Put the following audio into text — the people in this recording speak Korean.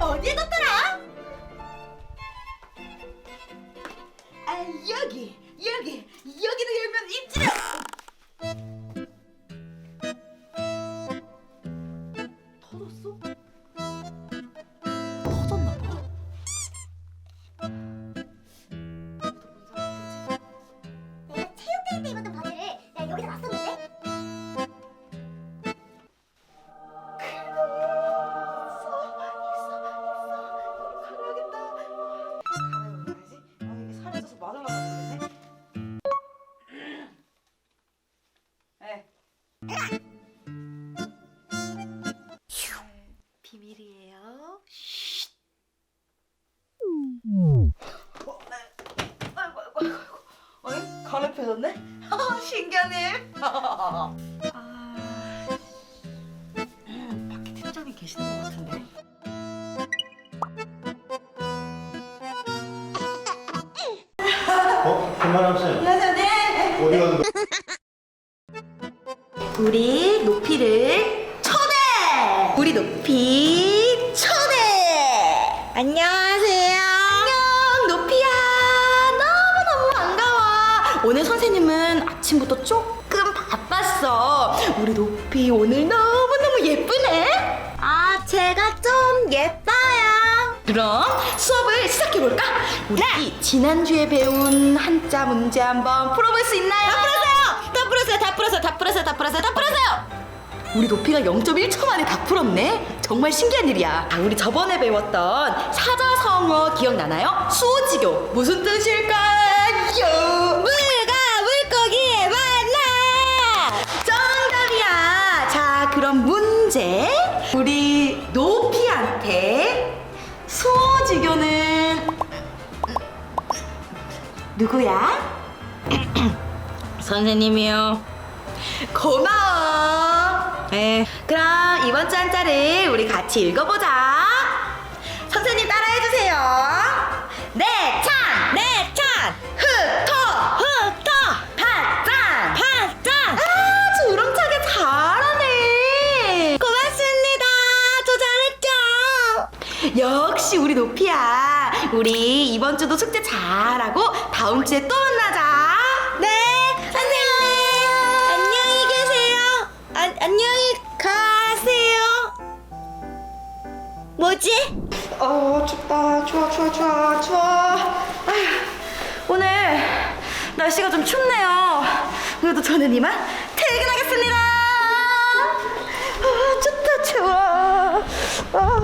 어디에 뒀더라? 아 여기 여기 비밀이에요. 어이? 가렵혀졌네? 신기하네. 아, 음, 밖에 팀장님 계시는 것 같은데. 어? 김만함 씨 안녕하세요. 네. 어디 가는 우리 높이를 초대! 우리 높이 초대! 안녕하세요. 안녕, 높이야. 너무너무 반가워. 오늘 선생님은 아침부터 조금 바빴어. 우리 높이 오늘 너무너무 예쁘네. 아, 제가 좀 예뻐요. 그럼 수업을 시작해볼까? 우리 지난주에 배운 한자 문제 한번 풀어볼 수 있나요? 다 풀었어요! 다 풀었어요! 다 풀었어요! 다 풀었어요! 다 풀었어요! 우리 높이가 0.1초 만에 다 풀었네? 정말 신기한 일이야. 아, 우리 저번에 배웠던 사자성어 기억나나요? 수호지교. 무슨 뜻일까요? 물과 물고기 만나! 정답이야! 자, 그럼 문제. 우리 높이한테 수호지교는 누구야? 선생님이요. 고마워. 네. 그럼 이번 주 한자를 우리 같이 읽어보자. 선생님 따라해주세요. 네, 찬! 네, 찬! 흑 토! 흑 토! 팥짱! 팥짱! 아주 우렁차게 잘하네. 고맙습니다. 저 잘했죠? 역시 우리 높이야. 우리 이번 주도 숙제 잘하고 다음 주에 또 만나 뭐지? 어 춥다. 추워 추워 추워 추워 아휴, 오늘 날씨가 좀 춥네요. 그래도 저는 이만 퇴근하겠습니다. 아 춥다 추워 아.